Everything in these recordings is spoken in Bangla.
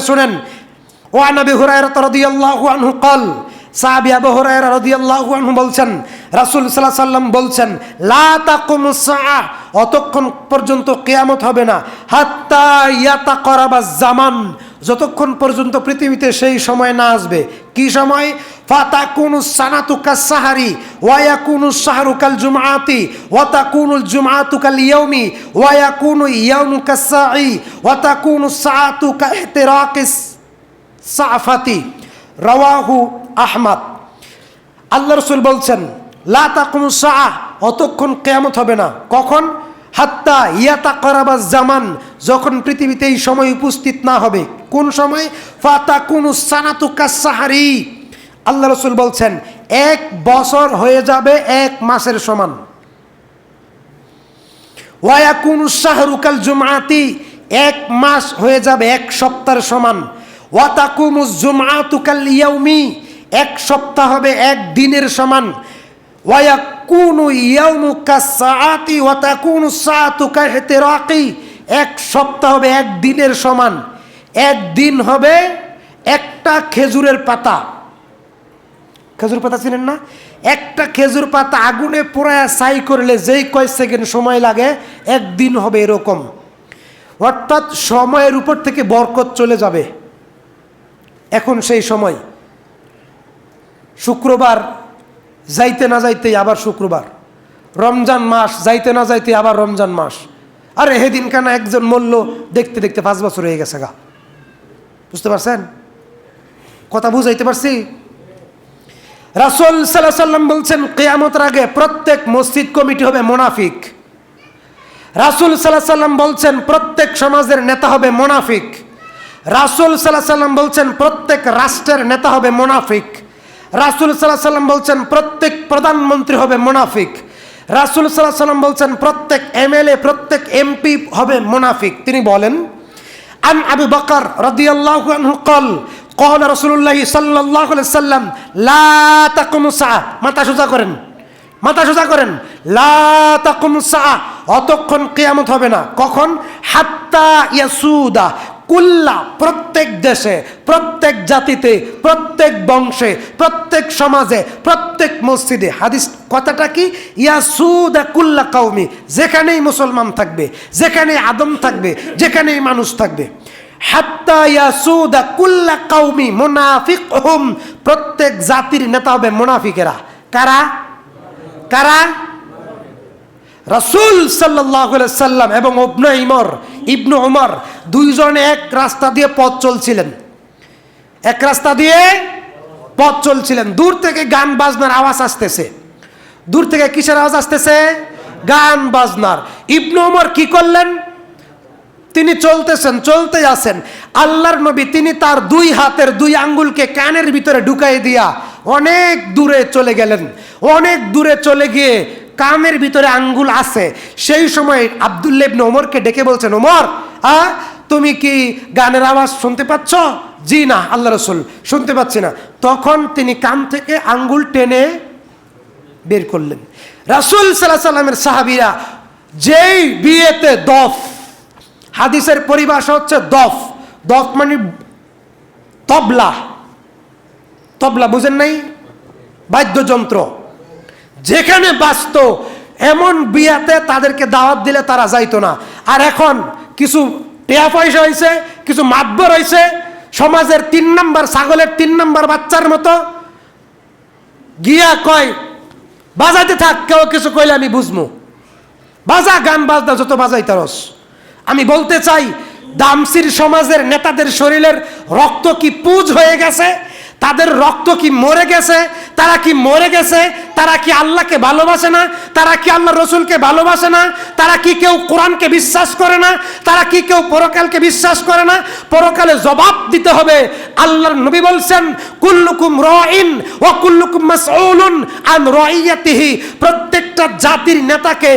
শুনেন ওয়ান আবি হুরায়রা রাদিয়াল্লাহু আনহু কল সাহাবি আবু হুরায়রা রাদিয়াল্লাহু আনহু বলছেন, রাসূল সাল্লাল্লাহু আলাইহি বলছেন, লা তাকুমুস সাআ অতক্ষণ পর্যন্ত কিয়ামত হবে না, হাত্তা ইয়াতাকরাবাজ জামান যতক্ষণ পর্যন্ত পৃথিবীতে সেই সময় না আসবে। কি সময়? কাল জুমআতি ওয়া তাকুনুল জুমআতু কাল ইয়াউমি ওয়া ইয়াকুনু ইয়াউমু কাসাই ওয়া তাকুনু সাআতু কাihtiraqis সাফাতি রাওয়াহু আহমদ। আল্লাহ রসুল বলছেন, লা তাকুমু সাআ অতক্ষণ কেয়ামত হবে না। কখন? হাত্তা ইয়াতা করাবা জামান, যখন পৃথিবীতে এই সময় উপস্থিত না হবে। কোন সময়? ফাতা কোন সানাতু কাসাহারি আল্লাহ রসুল বলছেন, এক বছর হয়ে যাবে এক মাসের সমান। ওয়াকুনু শাহরুকাল জুমাতি এক মাস হয়ে যাবে এক সপ্তাহের সমান। ওয়াতাকুমুস জুমাতুকাল ইয়াউমি, এক সপ্তাহ হবে এক দিনের সমান। ওয়াকুনু ইয়াউমু কাসাআতি ওয়াতাকুনু সাআতু কাহতিরাকি এক সপ্তাহ হবে এক দিনের সমান। এক দিন হবে একটা খেজুরের পাতা। খেজুর পাতা চিনেন না? একটা খেজুর পাতা আগুনে পোড়ায় ছাই করলে যেই কয় সেকেন্ড সময় লাগে, একদিন হবে এরকম। অর্থাৎ সময়ের উপর থেকে বরকত চলে যাবে। এখন সেই সময়। শুক্রবার, যাইতে না যাইতে আবার শুক্রবার। রমজান মাস, যাইতে না যাইতে আবার রমজান মাস। আরে হেদিন কেন একজন মূল্য দেখতে দেখতে পাঁচ বছর হয়ে গেছে গা। বুঝতে পারছেন? কথা বুঝাইতে পারছি? রাসুল সাল্লাহ সাল্লাম বলছেন, কেয়ামতের আগে প্রত্যেক মসজিদ কমিটি হবে মোনাফিক। রাসুল সাল্লাহ সাল্লাম বলছেন, প্রত্যেক সমাজের নেতা হবে মোনাফিক। রাসুল সাল্লাহ সাল্লাম বলছেন, প্রত্যেক রাষ্ট্রের নেতা হবে মোনাফিক। রাসুল সাল্লাহ সাল্লাম বলছেন, প্রত্যেক প্রধানমন্ত্রী হবে মোনাফিক। রাসুল সাল্লাহ সাল্লাম বলছেন, প্রত্যেক এমএলএ, প্রত্যেক এমপি হবে মোনাফিক। তিনি বলেন, আন আবু বকর রদিয়াল্লাহ কল কহল রসুল্লাহ সাল্লাহ সাল্লাম লা মাথা সোজা করেন। মাথা সোজা করেন। লা অতক্ষণ কেয়ামত হবে না। কখন? হাত্তা ইয়াসুদা। কুল্লা প্রত্যেক দেশে, প্রত্যেক জাতিতে, প্রত্যেক বংশে, প্রত্যেক সমাজে, প্রত্যেক মসজিদে। হাদিস কথাটা কি? ইয়াসুদা কুল্লা কাউমি যেখানেই মুসলমান থাকবে, যেখানেই আদম থাকবে, যেখানেই মানুষ থাকবে। হাত্তা ইয়াসুদা কুল্লা কাউমি মুনাফিক হুম প্রত্যেক জাতির নেতা হবে মুনাফিকেরা। কারা? কারা? রসুল সাল্লাম এবং অবন ইমর, ইবনু উমর দুইজনে এক রাস্তা দিয়ে পথ চলছিলেন। এক রাস্তা দিয়ে পথ চলছিলেন। দূর থেকে গান বাজনার আওয়াজ আসতেছে। দূর থেকে কিসের আওয়াজ আসতেছে? গান বাজনার। ইবনু উমর কি করলেন? তিনি চলতেছেন চলতে আছেন। আল্লাহর নবী তিনি তার দুই হাতের দুই আঙ্গুলকে কানের ভিতরে ঢুকাই দিয়া অনেক দূরে চলে গেলেন। অনেক দূরে চলে গিয়ে কানের ভিতরে আঙ্গুল আছে। সেই সময় আবদুল্লা ইবনে ওমরকে ডেকে বলছেন, ওমর, আ, তুমি কি গানের আওয়াজ শুনতে পাচ্ছ? জি না, আল্লাহ রসুল, শুনতে পাচ্ছি না। তখন তিনি কান থেকে আঙ্গুল টেনে বের করলেন। রাসুল সাল্লাহ সাল্লামের সাহাবিরা যেই বিয়েতে দফ হাদিসের পরিভাষা হচ্ছে দফ। দফ মানে তবলা। তবলা বুঝেন নাই? বাদ্যযন্ত্র। যেখানে বাঁচত, এমন বিয়াতে তাদেরকে দাওয়াত দিলে তারা যাইতো না। আর এখন কিছু টেয়া পয়সা হয়েছে কিছু মাতবর হয়েছে সমাজের তিন নম্বর, ছাগলের তিন নম্বর বাচ্চার মতো। গিয়া কয়, বাজাইতে থাক, কেউ কিছু কইলে আমি বুঝব বাজা গান, বাজনা, যত বাজাই তারস আমি বলতে চাই, দামসির সমাজের নেতাদের শরীরের রক্ত কি পুজ হয়ে গেছে? তাদের রক্ত কি মরে গেছে? তারা কি মরে গেছে? তারা কি আল্লাহকে ভালোবাসে না? তারা কি আল্লাহ রসুলকে ভালোবাসে না? তারা কি কেউ কোরআনকে বিশ্বাস করে না? তারা কি কেউ পরকালকে বিশ্বাস করে না? পরকালে জবাব দিতে হবে। আল্লাহর নবী বলছেন, কুল্লুকুম রইন ও কুল্লুকুম মাসউলুন আন রাইয়াতিহি। প্রত্যেকটা জাতির নেতাকে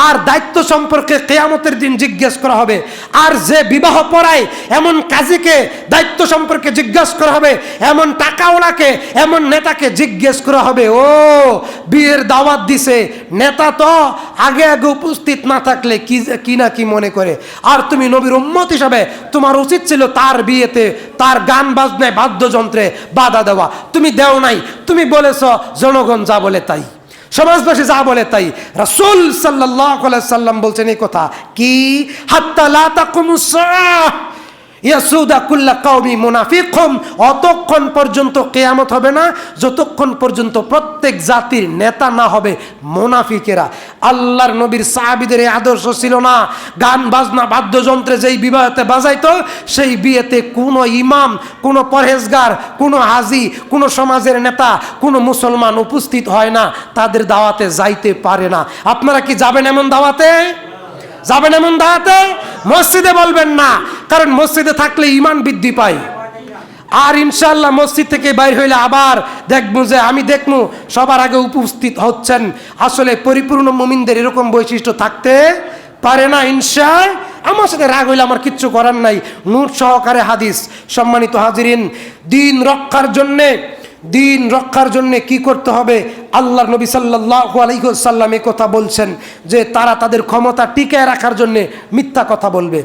তার দায়িত্ব সম্পর্কে কেয়ামতের দিন জিজ্ঞেস করা হবে। আর যে বিবাহ পড়ায় এমন কাজীকে দায়িত্ব সম্পর্কে জিজ্ঞেস করা হবে, এমন টাকাওয়ালাকে, এমন নেতাকে জিজ্ঞেস করা হবে, ও, বিয়ের দাওয়াত দিছে, নেতা তো আগে আগে উপস্থিত না থাকলে কি কি না কি মনে করে? আর তুমি নবীর উম্মত হিসাবে তোমার উচিত ছিল তার বিয়েতে তার গান বাজনায় বাদ্যযন্ত্রে বাধা দেওয়া। তুমি দেও নাই, তুমি বলেছ, জনগণ যা বলে তাই। সমাজবাসী যা বলে তাই। রাসুল সাল্লাহ সাল্লাম বলছেন এই কথা, কি? অতক্ষণ পর্যন্ত কেয়ামত হবে না, যতক্ষণ পর্যন্ত প্রত্যেক জাতির নেতা না হবে মুনাফিকেরা। আল্লাহর নবীর সাহাবিদের এই আদর্শ ছিল না। গান, বাজনা, বাদ্যযন্ত্রে যেই বিবাহতে বাজাইতো, সেই বিয়েতে কোনো ইমাম, কোনো পরহেজগার, কোনো হাজি, কোনো সমাজের নেতা, কোনো মুসলমান উপস্থিত হয় না। তাদের দাওয়াতে যাইতে পারে না। আপনারা কি যাবেন এমন দাওয়াতে? যাবেন এমন দাওয়াতে? মসজিদে বলবেন না, কারণ মসজিদে থাকলে ইমান বৃদ্ধি পায়। আর ইনশাল্লাহ মসজিদ থেকে বাইর হইলে আবার দেখব যে আমি দেখব সবার আগে উপস্থিত হচ্ছেন। আসলে পরিপূর্ণ মুমিনদের এরকম বৈশিষ্ট্য থাকতে পারে না ইনশা আমার সাথে রাগ হইলে আমার কিচ্ছু করার নাই। নূর সহকারে হাদিস, সম্মানিত হাজিরিন, দিন রক্ষার জন্যে, দিন রক্ষার জন্য কি করতে হবে? আল্লাহর নবী সাল্লাল্লাহু আলাইহি সাল্লাম এই কথা বলছেন যে তারা তাদের ক্ষমতা টিকায় রাখার জন্যে মিথ্যা কথা বলবে।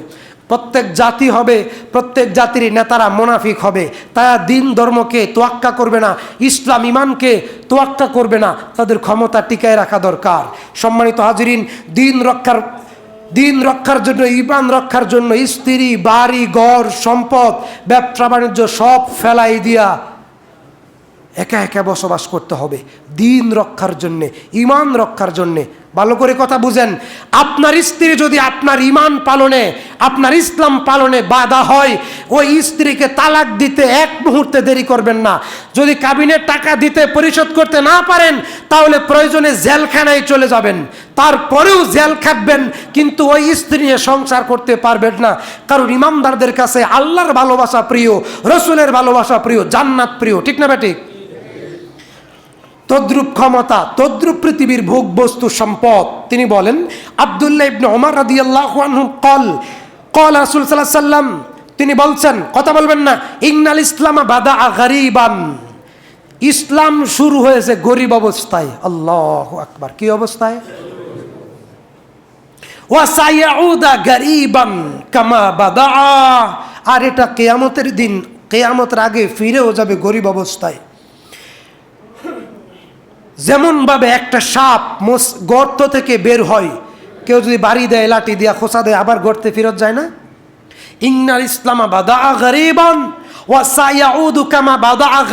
প্রত্যেক জাতি হবে, প্রত্যেক জাতির নেতারা মোনাফিক হবে। তারা দিন ধর্মকে তোয়াক্কা করবে না, ইসলাম ইমানকে তোয়াক্কা করবে না, তাদের ক্ষমতা টিকায় রাখা দরকার। সম্মানিত হাজিরিন, দিন রক্ষার দিন রক্ষার জন্য ইমান রক্ষার জন্য স্ত্রী, বাড়ি, ঘর, সম্পদ, ব্যবসা, বাণিজ্য সব ফেলাই দিয়া একা একা বসবাস করতে হবে। দিন রক্ষার জন্যে ইমান রক্ষার জন্যে ভালো করে কথা বুঝেন। আপনার স্ত্রী যদি আপনার ইমান পালনে, আপনার ইসলাম পালনে বাধা হয়, ওই স্ত্রীকে তালাক দিতে এক মুহূর্তে দেরি করবেন না। যদি কাবিনের টাকা দিতে পরিশোধ করতে না পারেন, তাহলে প্রয়োজনে জেলখানায় চলে যাবেন। তারপরেও জেল খাটবেন, কিন্তু ওই স্ত্রী নিয়ে সংসার করতে পারবেন না। কারণ ইমামদারদের কাছে আল্লাহর ভালোবাসা প্রিয়, রসুলের ভালোবাসা প্রিয়, জান্নাত প্রিয়। ঠিক না বেঠিক তদ্রুপ ক্ষমতা, তদ্রুপ পৃথিবীর ভোগ বস্তু সম্পদ। তিনি বলেন, আবদুল্লাহ ইবনে ওমর রাদিয়াল্লাহু আনহু কল কল রাসূল আলাইহি সাল্লাম তিনি বলছেন, কথা বলবেন না ইংনাল ইসলামা বাদা গরিবান। ইসলাম শুরু হয়েছে গরিব অবস্থায়। আল্লাহ আকবার, কি অবস্থায়? ওয়াসায়াউদা গরিবান কামা বাদা আর এটা কেয়ামতের দিন, কেয়ামতের আগে ফিরেও যাবে গরিব অবস্থায়। যেমনভাবে একটা সাপ মোস গর্ত থেকে বের হয়, কেউ যদি বাড়ি দেয়, লাঠি দিয়া, খোসা দেয়, আবার গর্তে ফেরত যায় না? ইংনার ইসলামা বাদা গরিবান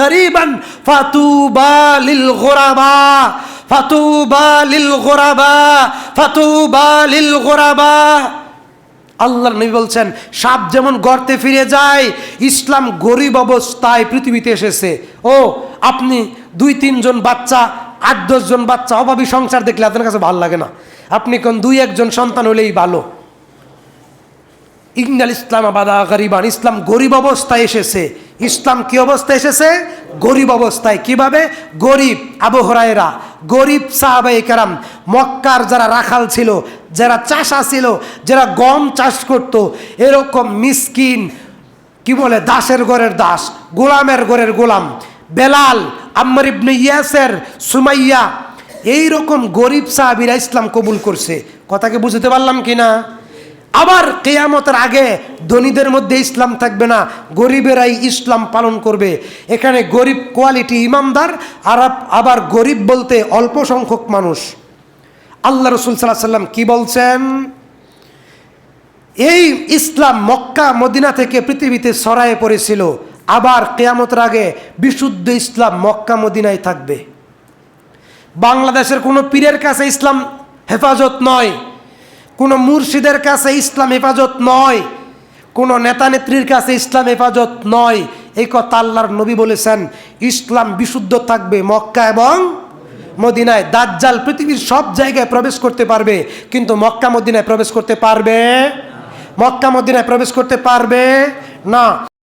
গরিবান ফাতুবা লিল গোরাবা, ফাতুবা লিল গোরাবা, ফাতুবা লিল গোরাবা। আল্লাহ নবী বলছেন, সাপ যেমন গর্তে ফিরে যায়, ইসলাম গরিব অবস্থায় পৃথিবীতে এসেছে। ও, আপনি দুই তিনজন বাচ্চা আট দশজন বাচ্চা অভাবী সংসার দেখলে আপনার কাছে ভালো লাগে না। আপনি কোন দুই, একজন সন্তান হলেই ভালো। ইংনাল ইসলাম আবাদা গরিবান। ইসলাম গরিব অবস্থায় এসেছে। ইসলাম কি অবস্থায় এসেছে? গরিব অবস্থায়। কীভাবে? গরিব আবহরায়রা গরিব সাহাবাই কারাম, মক্কার যারা রাখাল ছিল, যারা চাষা ছিল, যারা গম চাষ করত, এরকম মিসকিন, কি বলে, দাসের ঘরের দাস, গোলামের ঘরের গোলাম, বেলাল আম্মর ইবনে ইয়াসের সুমাইয়া এই রকম গরিব সাহাবিরা ইসলাম কবুল করছে। কথাকে বুঝতে পারলাম কি না আবার কেয়ামতের আগে ধনীদের মধ্যে ইসলাম থাকবে না, গরিবেরাই ইসলাম পালন করবে। এখানে গরিব কোয়ালিটি ইমামদার আর আবার গরিব বলতে অল্প সংখ্যক মানুষ। আল্লাহ রসুল সাল্লাহ সাল্লাম কি বলছেন? এই ইসলাম মক্কা, মদিনা থেকে পৃথিবীতে সরায়ে পড়েছিল। আবার কেয়ামতের আগে বিশুদ্ধ ইসলাম মক্কা মদিনায় থাকবে। বাংলাদেশের কোনো পীরের কাছে ইসলাম হেফাজত নয়, কোনো মুর্শিদের কাছে ইসলাম হেফাজত নয়, কোনো নেতা নেত্রীর কাছে ইসলাম হেফাজত নয়। এই কথা আল্লাহর নবী বলেছেন, ইসলাম বিশুদ্ধ থাকবে মক্কা এবং মদিনায়। দাজ্জাল পৃথিবীর সব জায়গায় প্রবেশ করতে পারবে, কিন্তু মক্কা মদিনায় প্রবেশ করতে পারবে? মক্কা মদিনায় প্রবেশ করতে পারবে না।